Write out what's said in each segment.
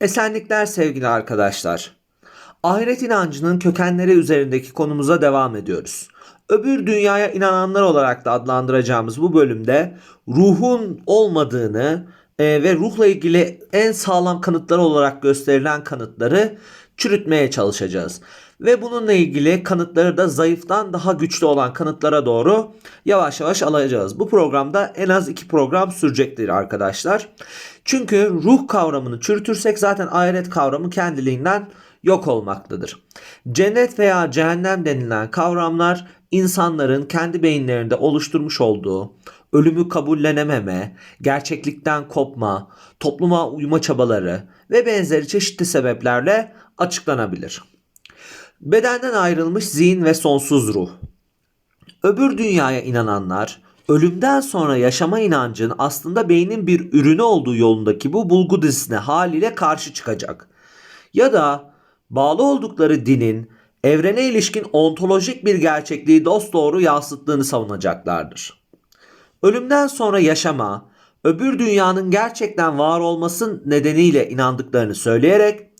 Esenlikler sevgili arkadaşlar. Ahiret inancının kökenleri üzerindeki konumuza devam ediyoruz. Öbür dünyaya inananlar olarak da adlandıracağımız bu bölümde ruhun olmadığını e, ve ruhla ilgili en sağlam kanıtlar olarak gösterilen kanıtları çürütmeye çalışacağız. Ve bununla ilgili kanıtları da zayıftan daha güçlü olan kanıtlara doğru yavaş yavaş alacağız. Bu programda en az iki program sürecektir arkadaşlar. Çünkü ruh kavramını çürütürsek zaten ahiret kavramı kendiliğinden yok olmaktadır. Cennet veya cehennem denilen kavramlar insanların kendi beyinlerinde oluşturmuş olduğu ölümü kabullenememe, gerçeklikten kopma, topluma uyma çabaları ve benzeri çeşitli sebeplerle açıklanabilir. Bedenden ayrılmış zihin ve sonsuz ruh. Öbür dünyaya inananlar ölümden sonra yaşama inancın aslında beynin bir ürünü olduğu yolundaki bu bulgu dizisine haliyle karşı çıkacak. Ya da bağlı oldukları dinin evrene ilişkin ontolojik bir gerçekliği dosdoğru yansıttığını savunacaklardır. Ölümden sonra yaşama, öbür dünyanın gerçekten var olması nedeniyle inandıklarını söyleyerek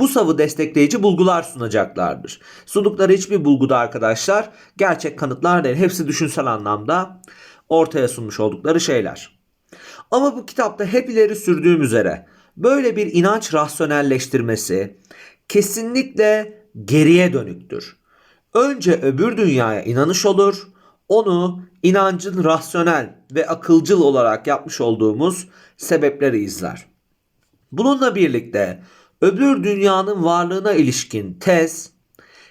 bu savı destekleyici bulgular sunacaklardır. Sundukları hiçbir bulguda arkadaşlar gerçek kanıtlar değil. Hepsi düşünsel anlamda ortaya sunmuş oldukları şeyler. Ama bu kitapta hep ileri sürdüğüm üzere böyle bir inanç rasyonelleştirmesi kesinlikle geriye dönüktür. Önce öbür dünyaya inanış olur, onu inancın rasyonel ve akılcıl olarak yapmış olduğumuz sebepleri izler. Bununla birlikte öbür dünyanın varlığına ilişkin tez,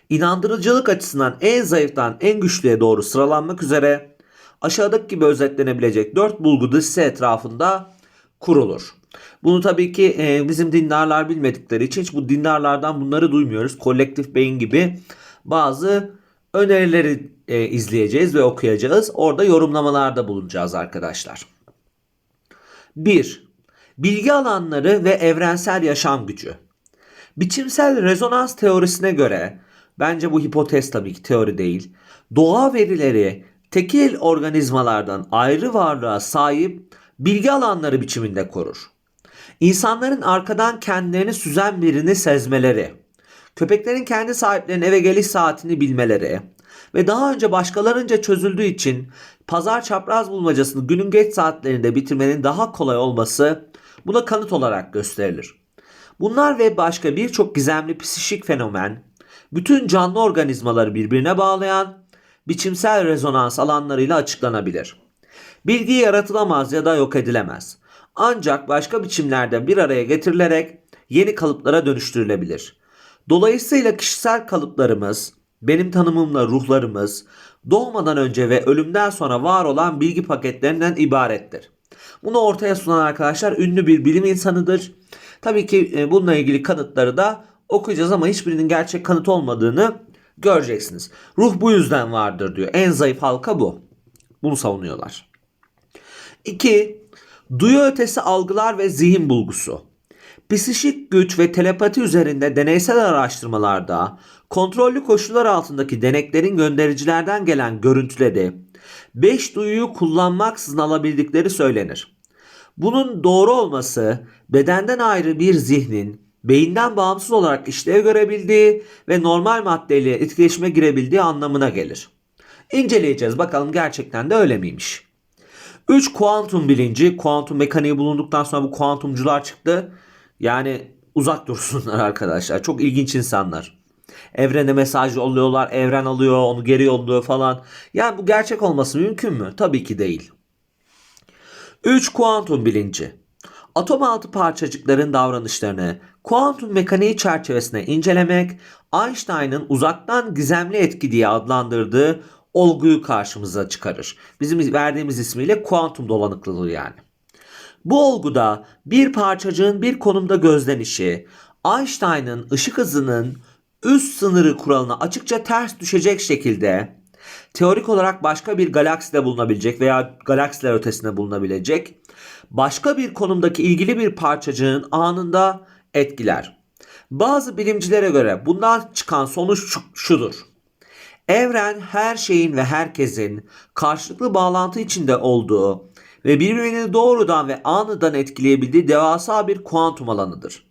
inandırıcılık açısından en zayıftan en güçlüye doğru sıralanmak üzere aşağıdaki gibi özetlenebilecek dört bulgu dizisi etrafında kurulur. Bunu tabii ki e, bizim dindarlar bilmedikleri için hiç bu dindarlardan bunları duymuyoruz. Kolektif beyin gibi bazı önerileri e, izleyeceğiz ve okuyacağız. Orada yorumlamalarda bulunacağız arkadaşlar. 1. Bilgi alanları ve evrensel yaşam gücü. Biçimsel rezonans teorisine göre, bence bu hipotez tabii ki teori değil, doğa verileri tekil organizmalardan ayrı varlığa sahip bilgi alanları biçiminde korur. İnsanların arkadan kendilerini süzen birini sezmeleri, köpeklerin kendi sahiplerinin eve geliş saatini bilmeleri ve daha önce başkalarınca çözüldüğü için pazar çapraz bulmacasını günün geç saatlerinde bitirmenin daha kolay olması buna kanıt olarak gösterilir. Bunlar ve başka birçok gizemli psişik fenomen bütün canlı organizmaları birbirine bağlayan biçimsel rezonans alanlarıyla açıklanabilir. Bilgi yaratılamaz ya da yok edilemez. Ancak başka biçimlerde bir araya getirilerek yeni kalıplara dönüştürülebilir. Dolayısıyla kişisel kalıplarımız, benim tanımımla ruhlarımız, doğmadan önce ve ölümden sonra var olan bilgi paketlerinden ibarettir. Bunu ortaya sunan arkadaşlar ünlü bir bilim insanıdır. Tabii ki e, bununla ilgili kanıtları da okuyacağız ama hiçbirinin gerçek kanıt olmadığını göreceksiniz. Ruh bu yüzden vardır diyor. En zayıf halka bu. Bunu savunuyorlar. 2. Duyu ötesi algılar ve zihin bulgusu. Psişik güç ve telepati üzerinde deneysel araştırmalarda kontrollü koşullar altındaki deneklerin göndericilerden gelen görüntüleri 5 duyuyu kullanmaksızın alabildikleri söylenir. Bunun doğru olması bedenden ayrı bir zihnin beyinden bağımsız olarak işlev görebildiği ve normal maddeyle etkileşime girebildiği anlamına gelir. İnceleyeceğiz bakalım gerçekten de öyle miymiş. 3 kuantum bilinci, kuantum mekaniği bulunduktan sonra bu kuantumcular çıktı. Yani uzak dursunlar arkadaşlar. Çok ilginç insanlar. Evrene mesaj yolluyorlar, evren alıyor, onu geri yolluyor falan. Yani bu gerçek olması mümkün mü? Tabii ki değil. 3 kuantum bilinci. Atom altı parçacıkların davranışlarını kuantum mekaniği çerçevesinde incelemek, Einstein'ın uzaktan gizemli etki diye adlandırdığı olguyu karşımıza çıkarır. Bizim verdiğimiz ismiyle kuantum dolanıklılığı yani. Bu olguda bir parçacığın bir konumda gözlenişi Einstein'ın ışık hızının üst sınırı kuralına açıkça ters düşecek şekilde teorik olarak başka bir galakside bulunabilecek veya galaksiler ötesinde bulunabilecek başka bir konumdaki ilgili bir parçacığın anında etkiler. Bazı bilimcilere göre bundan çıkan sonuç şu- şudur. Evren her şeyin ve herkesin karşılıklı bağlantı içinde olduğu ve birbirini doğrudan ve aniden etkileyebildiği devasa bir kuantum alanıdır.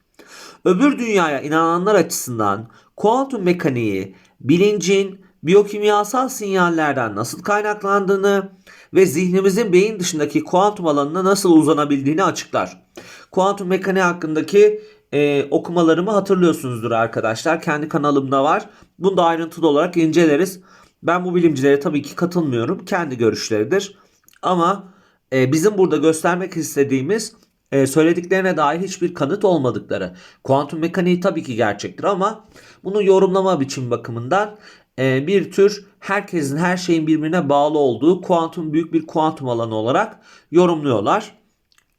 Öbür dünyaya inananlar açısından kuantum mekaniği bilincin biyokimyasal sinyallerden nasıl kaynaklandığını ve zihnimizin beyin dışındaki kuantum alanına nasıl uzanabildiğini açıklar. Kuantum mekaniği hakkındaki e, okumalarımı hatırlıyorsunuzdur arkadaşlar. Kendi kanalımda var. Bunu da ayrıntılı olarak inceleriz. Ben bu bilimcilere tabii ki katılmıyorum. Kendi görüşleridir. Ama e, bizim burada göstermek istediğimiz e, söylediklerine dair hiçbir kanıt olmadıkları. Kuantum mekaniği tabii ki gerçektir ama bunu yorumlama biçim bakımından bir tür herkesin her şeyin birbirine bağlı olduğu kuantum büyük bir kuantum alanı olarak yorumluyorlar.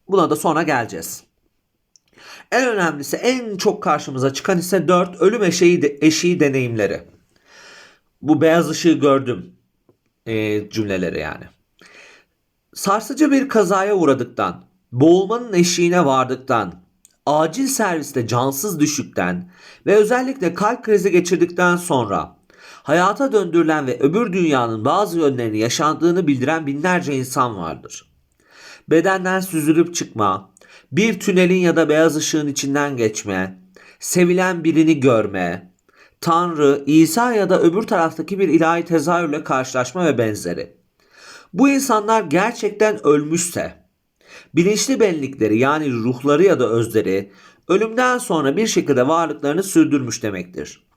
Buna da sonra geleceğiz. En önemlisi en çok karşımıza çıkan ise 4 ölüm eşiği, eşiği deneyimleri. Bu beyaz ışığı gördüm e, cümleleri yani. Sarsıcı bir kazaya uğradıktan, boğulmanın eşiğine vardıktan, acil serviste cansız düşükten ve özellikle kalp krizi geçirdikten sonra hayata döndürülen ve öbür dünyanın bazı yönlerini yaşandığını bildiren binlerce insan vardır. Bedenden süzülüp çıkma, bir tünelin ya da beyaz ışığın içinden geçme, sevilen birini görme, Tanrı, İsa ya da öbür taraftaki bir ilahi tezahürle karşılaşma ve benzeri. Bu insanlar gerçekten ölmüşse, bilinçli benlikleri yani ruhları ya da özleri ölümden sonra bir şekilde varlıklarını sürdürmüş demektir.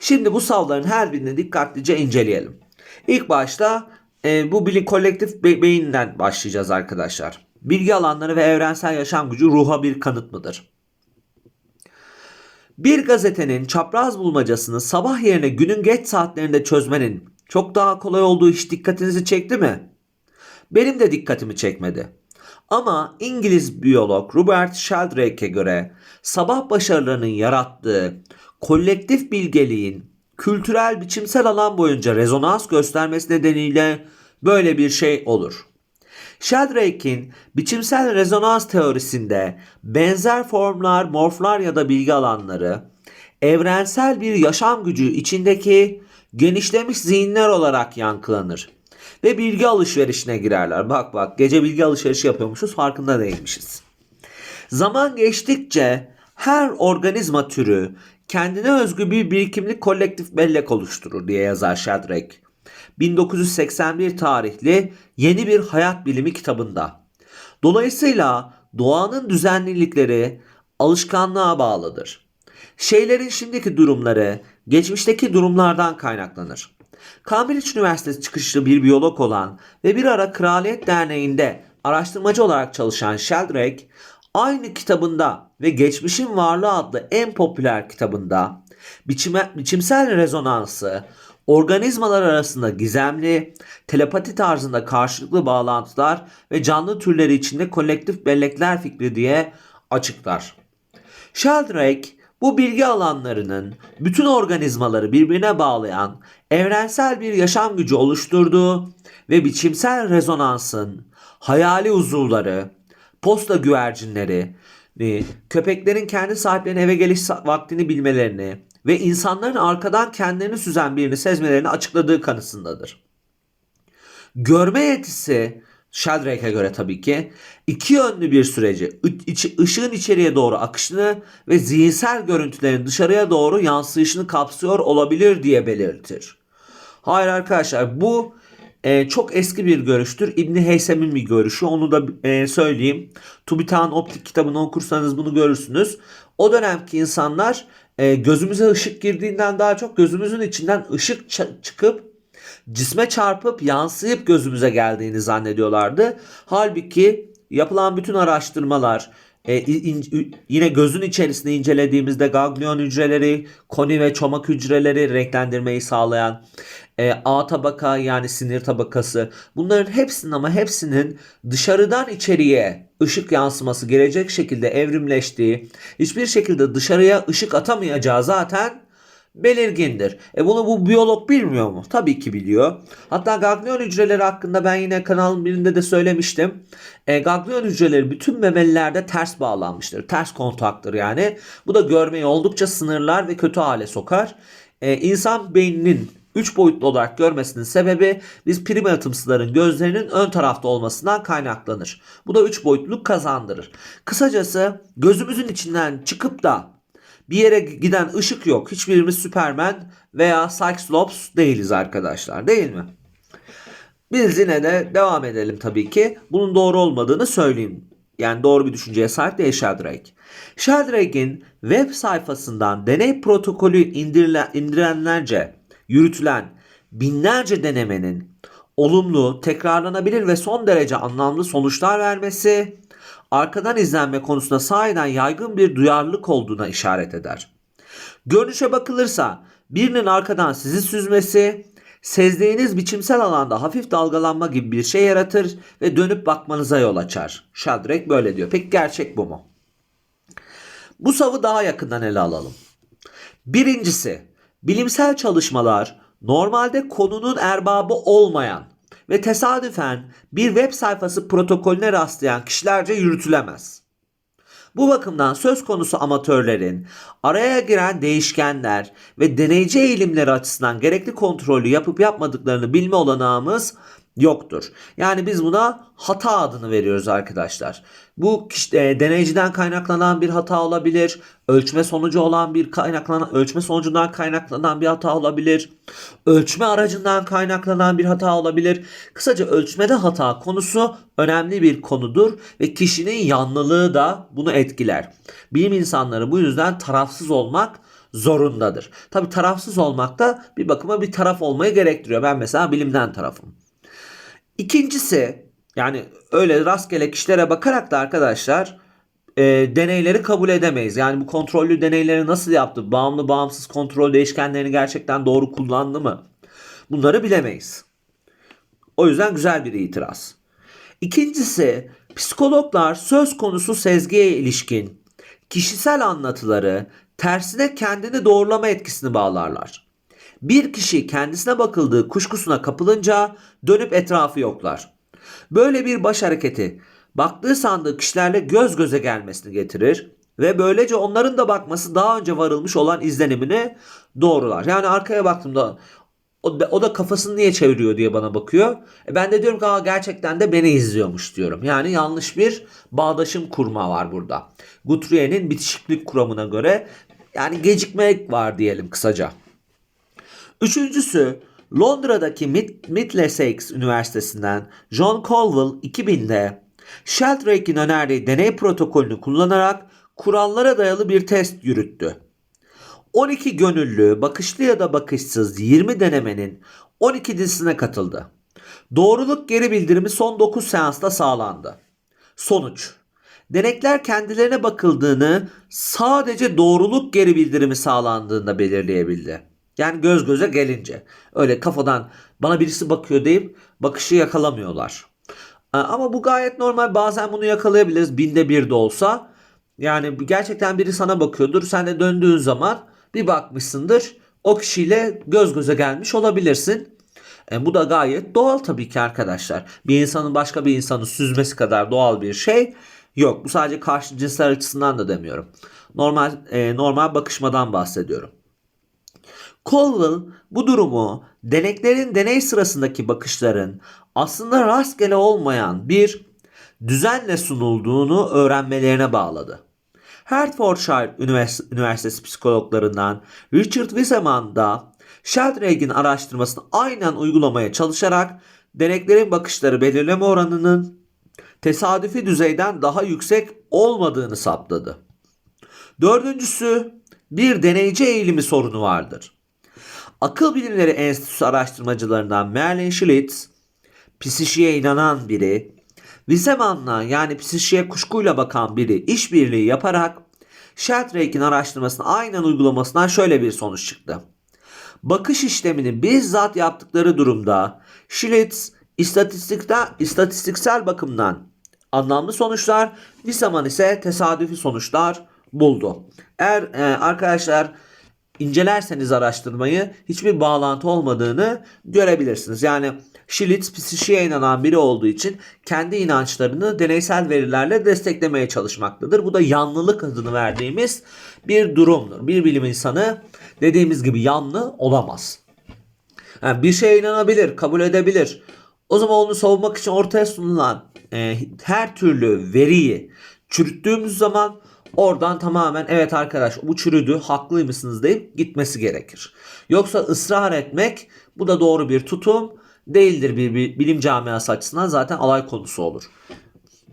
Şimdi bu savların her birini dikkatlice inceleyelim. İlk başta e, bu bilim kolektif be- beyinden başlayacağız arkadaşlar. Bilgi alanları ve evrensel yaşam gücü ruha bir kanıt mıdır? Bir gazetenin çapraz bulmacasını sabah yerine günün geç saatlerinde çözmenin çok daha kolay olduğu hiç dikkatinizi çekti mi? Benim de dikkatimi çekmedi. Ama İngiliz biyolog Robert Sheldrake'e göre sabah başarılarının yarattığı kolektif bilgeliğin kültürel biçimsel alan boyunca rezonans göstermesi nedeniyle böyle bir şey olur. Sheldrake'in biçimsel rezonans teorisinde benzer formlar, morflar ya da bilgi alanları evrensel bir yaşam gücü içindeki genişlemiş zihinler olarak yankılanır ve bilgi alışverişine girerler. Bak bak gece bilgi alışverişi yapıyormuşuz farkında değilmişiz. Zaman geçtikçe her organizma türü kendine özgü bir birikimli kolektif bellek oluşturur diye yazar Sheldrake. 1981 tarihli Yeni Bir Hayat Bilimi kitabında. Dolayısıyla doğanın düzenlilikleri alışkanlığa bağlıdır. Şeylerin şimdiki durumları geçmişteki durumlardan kaynaklanır. Cambridge Üniversitesi çıkışlı bir biyolog olan ve bir ara Kraliyet Derneği'nde araştırmacı olarak çalışan Sheldrake, aynı kitabında ve Geçmişin Varlığı adlı en popüler kitabında biçime, biçimsel rezonansı, organizmalar arasında gizemli, telepati tarzında karşılıklı bağlantılar ve canlı türleri içinde kolektif bellekler fikri diye açıklar. Sheldrake bu bilgi alanlarının bütün organizmaları birbirine bağlayan evrensel bir yaşam gücü oluşturduğu ve biçimsel rezonansın hayali uzuvları, posta güvercinleri, e, köpeklerin kendi sahiplerine eve geliş vaktini bilmelerini ve insanların arkadan kendilerini süzen birini sezmelerini açıkladığı kanısındadır. Görme yetisi Sheldrake'e göre tabii ki iki yönlü bir süreci ışığın içeriye doğru akışını ve zihinsel görüntülerin dışarıya doğru yansıyışını kapsıyor olabilir diye belirtir. Hayır arkadaşlar bu e, çok eski bir görüştür. İbni Heysem'in bir görüşü. Onu da e, söyleyeyim. Tubitan Optik kitabını okursanız bunu görürsünüz. O dönemki insanlar e, gözümüze ışık girdiğinden daha çok gözümüzün içinden ışık çıkıp cisme çarpıp yansıyıp gözümüze geldiğini zannediyorlardı. Halbuki yapılan bütün araştırmalar e, in, yine gözün içerisinde incelediğimizde ganglion hücreleri, koni ve çomak hücreleri renklendirmeyi sağlayan e, A tabaka yani sinir tabakası. Bunların hepsinin ama hepsinin dışarıdan içeriye ışık yansıması gelecek şekilde evrimleştiği, hiçbir şekilde dışarıya ışık atamayacağı zaten belirgindir. E bunu bu biyolog bilmiyor mu? Tabii ki biliyor. Hatta ganglion hücreleri hakkında ben yine kanalın birinde de söylemiştim. E, ganglion hücreleri bütün memelilerde ters bağlanmıştır. Ters kontaktır yani. Bu da görmeyi oldukça sınırlar ve kötü hale sokar. E, insan beyninin 3 boyutlu olarak görmesinin sebebi biz primatımsıların gözlerinin ön tarafta olmasından kaynaklanır. Bu da 3 boyutluluk kazandırır. Kısacası gözümüzün içinden çıkıp da Bir yere giden ışık yok. Hiçbirimiz Superman veya Cyclops değiliz arkadaşlar değil mi? Biz yine de devam edelim tabii ki. Bunun doğru olmadığını söyleyeyim. Yani doğru bir düşünceye sahip değil Sheldrake. Sheldrake'in web sayfasından deney protokolü indirilen, indirenlerce yürütülen binlerce denemenin olumlu, tekrarlanabilir ve son derece anlamlı sonuçlar vermesi, arkadan izlenme konusunda sahiden yaygın bir duyarlılık olduğuna işaret eder. Görünüşe bakılırsa birinin arkadan sizi süzmesi, sezdiğiniz biçimsel alanda hafif dalgalanma gibi bir şey yaratır ve dönüp bakmanıza yol açar. Sheldrake böyle diyor. Peki gerçek bu mu? Bu savı daha yakından ele alalım. Birincisi, bilimsel çalışmalar normalde konunun erbabı olmayan ve tesadüfen bir web sayfası protokolüne rastlayan kişilerce yürütülemez. Bu bakımdan söz konusu amatörlerin araya giren değişkenler ve deneyici eğilimleri açısından gerekli kontrolü yapıp yapmadıklarını bilme olanağımız yoktur. Yani biz buna hata adını veriyoruz arkadaşlar. Bu e, deneyiciden kaynaklanan bir hata olabilir. Ölçme sonucu olan bir kaynaklanan ölçme sonucundan kaynaklanan bir hata olabilir. Ölçme aracından kaynaklanan bir hata olabilir. Kısaca ölçmede hata konusu önemli bir konudur ve kişinin yanlılığı da bunu etkiler. Bilim insanları bu yüzden tarafsız olmak zorundadır. Tabi tarafsız olmak da bir bakıma bir taraf olmayı gerektiriyor. Ben mesela bilimden tarafım. İkincisi yani öyle rastgele kişilere bakarak da arkadaşlar e, deneyleri kabul edemeyiz. Yani bu kontrollü deneyleri nasıl yaptı? Bağımlı bağımsız kontrol değişkenlerini gerçekten doğru kullandı mı? Bunları bilemeyiz. O yüzden güzel bir itiraz. İkincisi psikologlar söz konusu sezgiye ilişkin kişisel anlatıları tersine kendini doğrulama etkisini bağlarlar. Bir kişi kendisine bakıldığı kuşkusuna kapılınca dönüp etrafı yoklar. Böyle bir baş hareketi baktığı sandığı kişilerle göz göze gelmesini getirir ve böylece onların da bakması daha önce varılmış olan izlenimini doğrular. Yani arkaya baktığımda o, o da kafasını niye çeviriyor diye bana bakıyor. E ben de diyorum ki Aa, gerçekten de beni izliyormuş diyorum. Yani yanlış bir bağdaşım kurma var burada. Guthrie'nin bitişiklik kuramına göre yani gecikme var diyelim kısaca. Üçüncüsü Londra'daki Mid Middlesex Üniversitesi'nden John Colville 2000'de Sheldrake'in önerdiği deney protokolünü kullanarak kurallara dayalı bir test yürüttü. 12 gönüllü, bakışlı ya da bakışsız 20 denemenin 12 dizisine katıldı. Doğruluk geri bildirimi son 9 seansta sağlandı. Sonuç Denekler kendilerine bakıldığını sadece doğruluk geri bildirimi sağlandığında belirleyebildi. Yani göz göze gelince. Öyle kafadan bana birisi bakıyor deyip bakışı yakalamıyorlar. Ee, Ama bu gayet normal. Bazen bunu yakalayabiliriz. Binde bir de olsa. Yani gerçekten biri sana bakıyordur. Sen de döndüğün zaman bir bakmışsındır. O kişiyle göz göze gelmiş olabilirsin. E, bu da gayet doğal tabii ki arkadaşlar. Bir insanın başka bir insanı süzmesi kadar doğal bir şey yok. Bu sadece karşı cinsler açısından da demiyorum. Normal e, normal bakışmadan bahsediyorum. Colwell bu durumu deneklerin deney sırasındaki bakışların aslında rastgele olmayan bir düzenle sunulduğunu öğrenmelerine bağladı. Hertfordshire Ünivers- Üniversitesi psikologlarından Richard Wiseman da Sheldrake'in araştırmasını aynen uygulamaya çalışarak deneklerin bakışları belirleme oranının tesadüfi düzeyden daha yüksek olmadığını saptadı. Dördüncüsü bir deneyici eğilimi sorunu vardır. Akıl Bilimleri Enstitüsü araştırmacılarından Merlin Schlitz, psişiye inanan biri, Wiseman'la yani psişiye kuşkuyla bakan biri işbirliği yaparak Sheldrake'in araştırmasını aynen uygulamasından şöyle bir sonuç çıktı. Bakış işlemini bizzat yaptıkları durumda Schlitz istatistikten, istatistiksel bakımdan anlamlı sonuçlar, Wiseman ise tesadüfi sonuçlar buldu. Eğer e, arkadaşlar incelerseniz araştırmayı hiçbir bağlantı olmadığını görebilirsiniz. Yani Schlitz psişiye inanan biri olduğu için kendi inançlarını deneysel verilerle desteklemeye çalışmaktadır. Bu da yanlılık adını verdiğimiz bir durumdur. Bir bilim insanı dediğimiz gibi yanlı olamaz. Yani bir şeye inanabilir, kabul edebilir. O zaman onu savunmak için ortaya sunulan e, her türlü veriyi çürüttüğümüz zaman oradan tamamen evet arkadaş bu çürüdü haklıymışsınız deyip gitmesi gerekir. Yoksa ısrar etmek bu da doğru bir tutum değildir bir, bir bilim camiası açısından zaten alay konusu olur.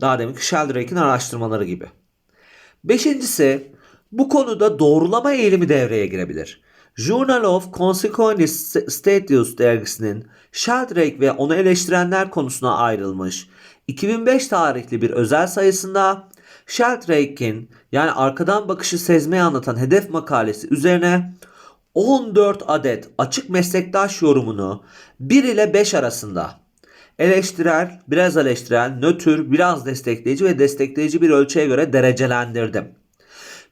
Daha deminki Sheldrake'in araştırmaları gibi. Beşincisi bu konuda doğrulama eğilimi devreye girebilir. Journal of Consequent Status dergisinin Sheldrake ve onu eleştirenler konusuna ayrılmış 2005 tarihli bir özel sayısında Sheldrake'in yani arkadan bakışı sezmeyi anlatan hedef makalesi üzerine 14 adet açık meslektaş yorumunu 1 ile 5 arasında eleştirel, biraz eleştirel, nötr, biraz destekleyici ve destekleyici bir ölçüye göre derecelendirdim.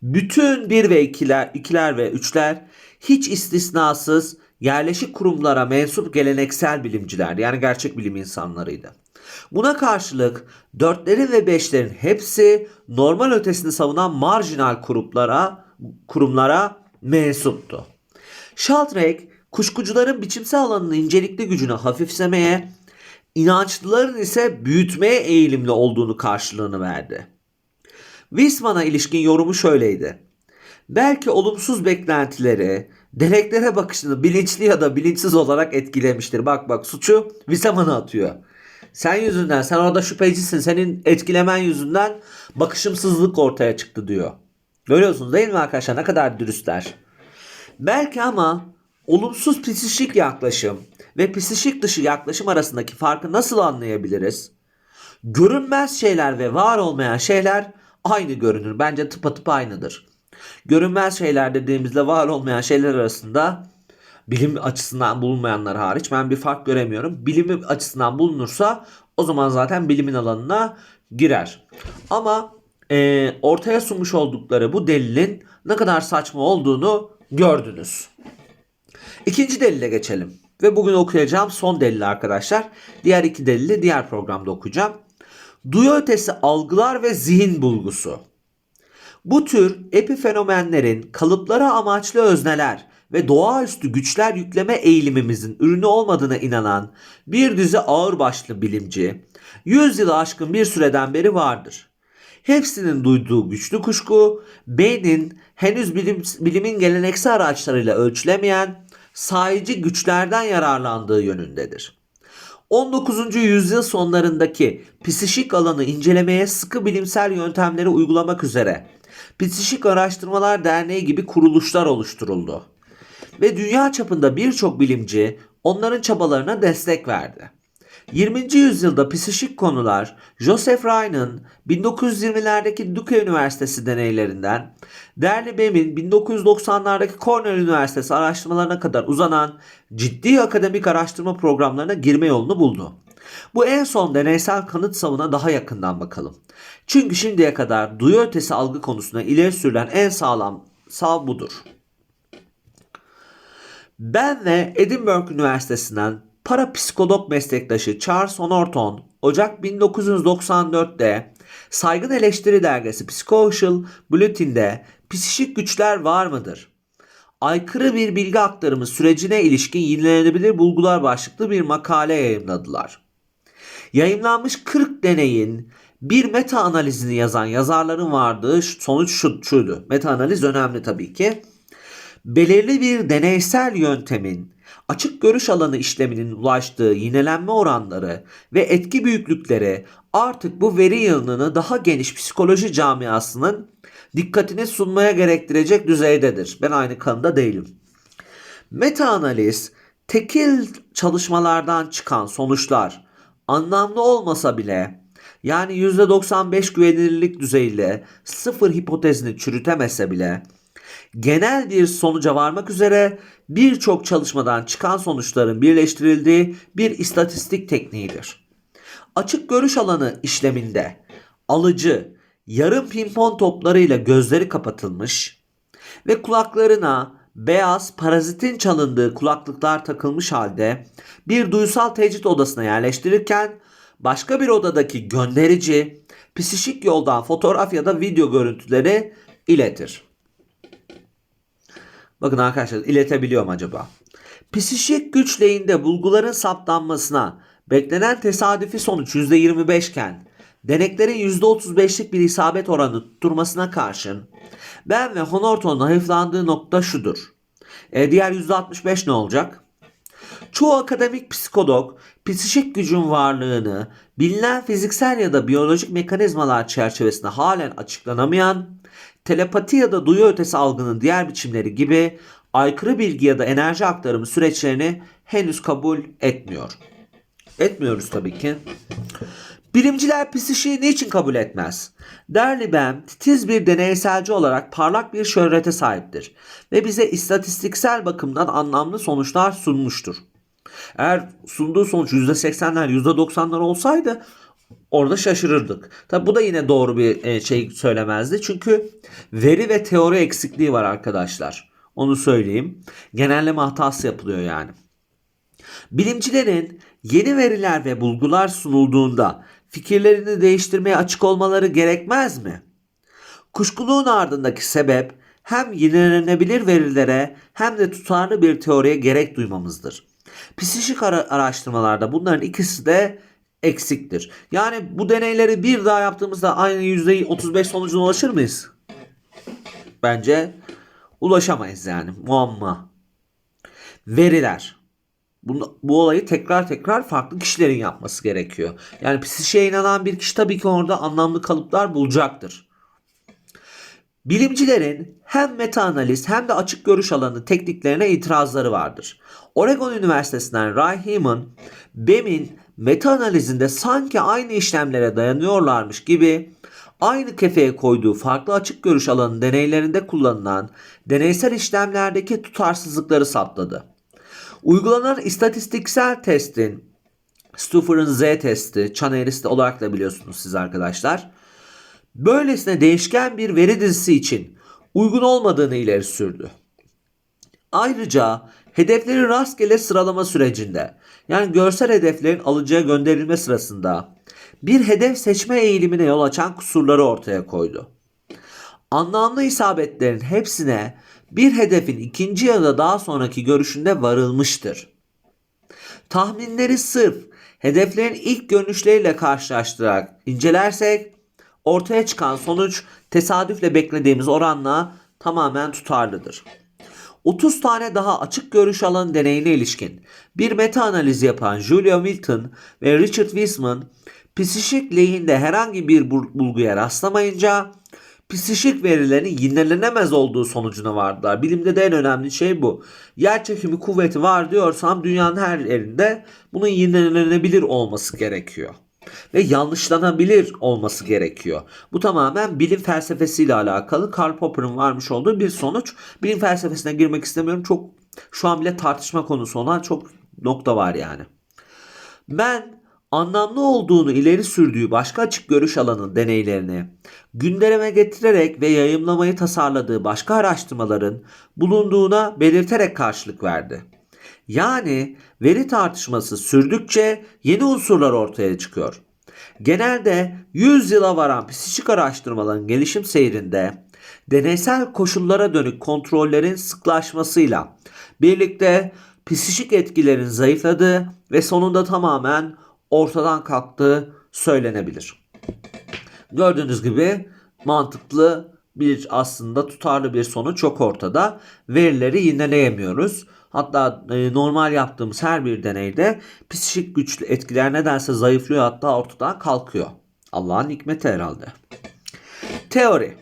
Bütün 1 ve 2'ler, 2'ler ve 3'ler hiç istisnasız yerleşik kurumlara mensup geleneksel bilimciler yani gerçek bilim insanlarıydı. Buna karşılık 4'lerin ve 5'lerin hepsi normal ötesini savunan marjinal gruplara, kurumlara mensuptu. Sheldrake kuşkucuların biçimsel alanının incelikli gücünü hafifsemeye, inançlıların ise büyütmeye eğilimli olduğunu karşılığını verdi. Wiesmann'a ilişkin yorumu şöyleydi. Belki olumsuz beklentileri, deleklere bakışını bilinçli ya da bilinçsiz olarak etkilemiştir. Bak bak suçu Wiesmann'a atıyor. Sen yüzünden, sen orada şüphecisin. Senin etkilemen yüzünden bakışımsızlık ortaya çıktı diyor. Görüyorsunuz değil mi arkadaşlar ne kadar dürüstler. Belki ama olumsuz psişik yaklaşım ve psişik dışı yaklaşım arasındaki farkı nasıl anlayabiliriz? Görünmez şeyler ve var olmayan şeyler aynı görünür. Bence tıpatıp aynıdır. Görünmez şeyler dediğimizde var olmayan şeyler arasında bilim açısından bulunmayanlar hariç ben bir fark göremiyorum. Bilim açısından bulunursa o zaman zaten bilimin alanına girer. Ama e, ortaya sunmuş oldukları bu delilin ne kadar saçma olduğunu gördünüz. İkinci delile geçelim. Ve bugün okuyacağım son delil arkadaşlar. Diğer iki delili diğer programda okuyacağım. Duyu ötesi algılar ve zihin bulgusu. Bu tür epifenomenlerin kalıplara amaçlı özneler ve doğaüstü güçler yükleme eğilimimizin ürünü olmadığına inanan bir dizi ağırbaşlı bilimci 100 yılı aşkın bir süreden beri vardır. Hepsinin duyduğu güçlü kuşku beynin henüz bilim, bilimin geleneksel araçlarıyla ölçülemeyen sahici güçlerden yararlandığı yönündedir. 19. yüzyıl sonlarındaki psişik alanı incelemeye sıkı bilimsel yöntemleri uygulamak üzere Psişik Araştırmalar Derneği gibi kuruluşlar oluşturuldu. Ve dünya çapında birçok bilimci onların çabalarına destek verdi. 20. yüzyılda psişik konular Joseph Ryan'ın 1920'lerdeki Duke Üniversitesi deneylerinden Derli Bem'in 1990'lardaki Cornell Üniversitesi araştırmalarına kadar uzanan ciddi akademik araştırma programlarına girme yolunu buldu. Bu en son deneysel kanıt savına daha yakından bakalım. Çünkü şimdiye kadar duyu ötesi algı konusunda ileri sürülen en sağlam sav budur. Ben ve Edinburgh Üniversitesi'nden parapsikolog meslektaşı Charles Honorton Ocak 1994'te Saygın Eleştiri Dergisi Psychosocial Bulletin'de psişik güçler var mıdır? Aykırı bir bilgi aktarımı sürecine ilişkin yenilenebilir bulgular başlıklı bir makale yayınladılar. Yayınlanmış 40 deneyin bir meta analizini yazan yazarların vardığı sonuç şu, şuydu. Meta analiz önemli tabii ki. Belirli bir deneysel yöntemin açık görüş alanı işleminin ulaştığı yinelenme oranları ve etki büyüklükleri artık bu veri yığınını daha geniş psikoloji camiasının dikkatini sunmaya gerektirecek düzeydedir. Ben aynı kanıda değilim. Meta analiz tekil çalışmalardan çıkan sonuçlar anlamlı olmasa bile yani %95 güvenilirlik düzeyiyle sıfır hipotezini çürütemese bile genel bir sonuca varmak üzere birçok çalışmadan çıkan sonuçların birleştirildiği bir istatistik tekniğidir. Açık görüş alanı işleminde alıcı yarım pimpon toplarıyla gözleri kapatılmış ve kulaklarına beyaz parazitin çalındığı kulaklıklar takılmış halde bir duysal tecrit odasına yerleştirirken başka bir odadaki gönderici psişik yoldan fotoğraf ya da video görüntüleri iletir. Bakın arkadaşlar iletebiliyorum acaba? Psişik güç lehinde bulguların saptanmasına beklenen tesadüfi sonuç %25 iken deneklerin %35'lik bir isabet oranı tutturmasına karşın Ben ve Honorton'un hayıflandığı nokta şudur. E, diğer %65 ne olacak? Çoğu akademik psikolog psikik gücün varlığını bilinen fiziksel ya da biyolojik mekanizmalar çerçevesinde halen açıklanamayan, telepati ya da duyu ötesi algının diğer biçimleri gibi aykırı bilgi ya da enerji aktarımı süreçlerini henüz kabul etmiyor. Etmiyoruz tabii ki. Bilimciler psikişi niçin kabul etmez? Derlibem titiz bir deneyselci olarak parlak bir şöhrete sahiptir ve bize istatistiksel bakımdan anlamlı sonuçlar sunmuştur. Eğer sunduğu sonuç %80'ler %90'lar olsaydı orada şaşırırdık. Tabi bu da yine doğru bir e, şey söylemezdi. Çünkü veri ve teori eksikliği var arkadaşlar. Onu söyleyeyim. Genelleme hatası yapılıyor yani. Bilimcilerin yeni veriler ve bulgular sunulduğunda fikirlerini değiştirmeye açık olmaları gerekmez mi? Kuşkuluğun ardındaki sebep hem yenilenebilir verilere hem de tutarlı bir teoriye gerek duymamızdır. Psikik ara- araştırmalarda bunların ikisi de eksiktir. Yani bu deneyleri bir daha yaptığımızda aynı %35 sonucuna ulaşır mıyız? Bence ulaşamayız yani. Muamma. Veriler. Bu, bu olayı tekrar tekrar farklı kişilerin yapması gerekiyor. Yani psikişe inanan bir kişi tabii ki orada anlamlı kalıplar bulacaktır. Bilimcilerin hem meta-analiz hem de açık görüş alanı tekniklerine itirazları vardır. Oregon Üniversitesi'nden Ray Heeman, BEM'in meta-analizinde sanki aynı işlemlere dayanıyorlarmış gibi aynı kefeye koyduğu farklı açık görüş alanı deneylerinde kullanılan deneysel işlemlerdeki tutarsızlıkları saptadı. Uygulanan istatistiksel testin Stuffer'ın Z testi, çan eğrisi olarak da biliyorsunuz siz arkadaşlar. Böylesine değişken bir veri dizisi için uygun olmadığını ileri sürdü. Ayrıca hedefleri rastgele sıralama sürecinde yani görsel hedeflerin alıcıya gönderilme sırasında bir hedef seçme eğilimine yol açan kusurları ortaya koydu. Anlamlı isabetlerin hepsine bir hedefin ikinci ya da daha sonraki görüşünde varılmıştır. Tahminleri sırf hedeflerin ilk görünüşleriyle karşılaştırarak incelersek ortaya çıkan sonuç tesadüfle beklediğimiz oranla tamamen tutarlıdır. 30 tane daha açık görüş alanı deneyine ilişkin bir meta analiz yapan Julia Milton ve Richard Wiseman psikik lehinde herhangi bir bulguya rastlamayınca psikik verilerin yinelenemez olduğu sonucuna vardılar. Bilimde de en önemli şey bu. Yer çekimi kuvveti var diyorsam dünyanın her yerinde bunun yinelenebilir olması gerekiyor. Ve yanlışlanabilir olması gerekiyor. Bu tamamen bilim felsefesiyle alakalı Karl Popper'ın varmış olduğu bir sonuç. Bilim felsefesine girmek istemiyorum. Çok şu an bile tartışma konusu olan çok nokta var yani. Ben anlamlı olduğunu ileri sürdüğü başka açık görüş alanı deneylerini gündeme getirerek ve yayımlamayı tasarladığı başka araştırmaların bulunduğuna belirterek karşılık verdi. Yani veri tartışması sürdükçe yeni unsurlar ortaya çıkıyor. Genelde 100 yıla varan psikik araştırmaların gelişim seyrinde deneysel koşullara dönük kontrollerin sıklaşmasıyla birlikte psikik etkilerin zayıfladığı ve sonunda tamamen ortadan kalktığı söylenebilir. Gördüğünüz gibi mantıklı bir aslında tutarlı bir sonuç çok ortada. Verileri yineleyemiyoruz. Hatta e, normal yaptığımız her bir deneyde psikik güçlü etkiler nedense zayıflıyor hatta ortadan kalkıyor. Allah'ın hikmeti herhalde. Teori.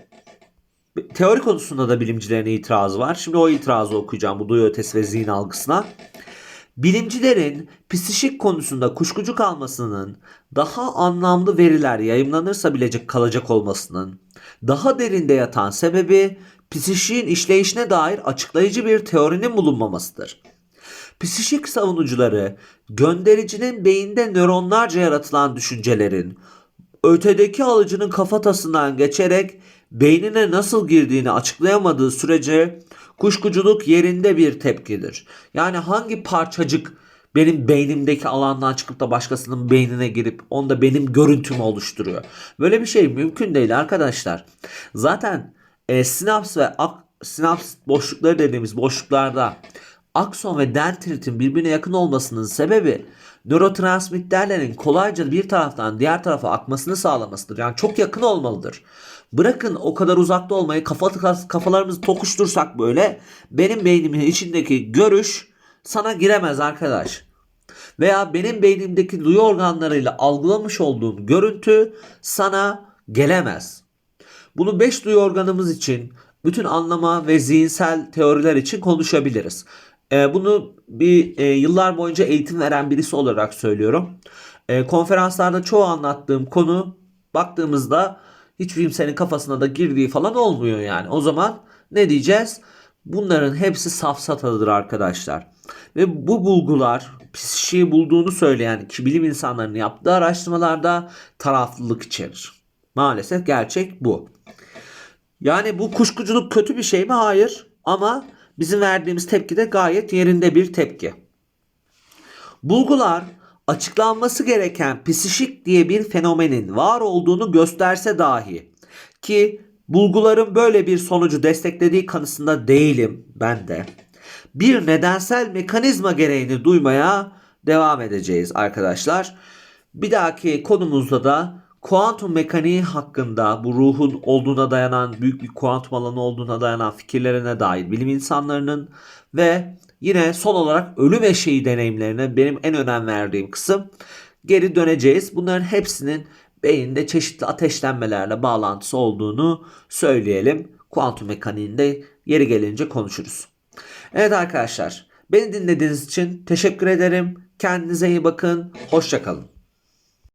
Teori konusunda da bilimcilerin itirazı var. Şimdi o itirazı okuyacağım bu duyu ötesi ve zihin algısına. Bilimcilerin psikik konusunda kuşkucu kalmasının daha anlamlı veriler yayımlanırsa bilecek kalacak olmasının daha derinde yatan sebebi psikişin işleyişine dair açıklayıcı bir teorinin bulunmamasıdır. Psikik savunucuları göndericinin beyinde nöronlarca yaratılan düşüncelerin ötedeki alıcının kafatasından geçerek beynine nasıl girdiğini açıklayamadığı sürece kuşkuculuk yerinde bir tepkidir. Yani hangi parçacık benim beynimdeki alandan çıkıp da başkasının beynine girip onda benim görüntümü oluşturuyor. Böyle bir şey mümkün değil arkadaşlar. Zaten e, sinaps ve ak, sinaps boşlukları dediğimiz boşluklarda Akson ve dendritin birbirine yakın olmasının sebebi nörotransmitterlerin kolayca bir taraftan diğer tarafa akmasını sağlamasıdır. Yani çok yakın olmalıdır. Bırakın o kadar uzakta olmayı kafa, kafalarımızı tokuştursak böyle benim beynimin içindeki görüş sana giremez arkadaş. Veya benim beynimdeki duyu organlarıyla algılamış olduğum görüntü sana gelemez. Bunu 5 duyu organımız için bütün anlama ve zihinsel teoriler için konuşabiliriz. Ee, bunu bir e, yıllar boyunca eğitim veren birisi olarak söylüyorum. E, konferanslarda çoğu anlattığım konu baktığımızda hiç kimsenin kafasına da girdiği falan olmuyor yani. O zaman ne diyeceğiz? Bunların hepsi safsatadır arkadaşlar. Ve bu bulgular psikişiyi bulduğunu söyleyen ki bilim insanlarının yaptığı araştırmalarda taraflılık içerir. Maalesef gerçek bu. Yani bu kuşkuculuk kötü bir şey mi? Hayır. Ama bizim verdiğimiz tepki de gayet yerinde bir tepki. Bulgular açıklanması gereken psişik diye bir fenomenin var olduğunu gösterse dahi ki bulguların böyle bir sonucu desteklediği kanısında değilim ben de. Bir nedensel mekanizma gereğini duymaya devam edeceğiz arkadaşlar. Bir dahaki konumuzda da kuantum mekaniği hakkında bu ruhun olduğuna dayanan büyük bir kuantum alanı olduğuna dayanan fikirlerine dair bilim insanlarının ve yine son olarak ölüm eşeği deneyimlerine benim en önem verdiğim kısım geri döneceğiz. Bunların hepsinin beyinde çeşitli ateşlenmelerle bağlantısı olduğunu söyleyelim. Kuantum mekaniğinde yeri gelince konuşuruz. Evet arkadaşlar beni dinlediğiniz için teşekkür ederim. Kendinize iyi bakın. Hoşçakalın.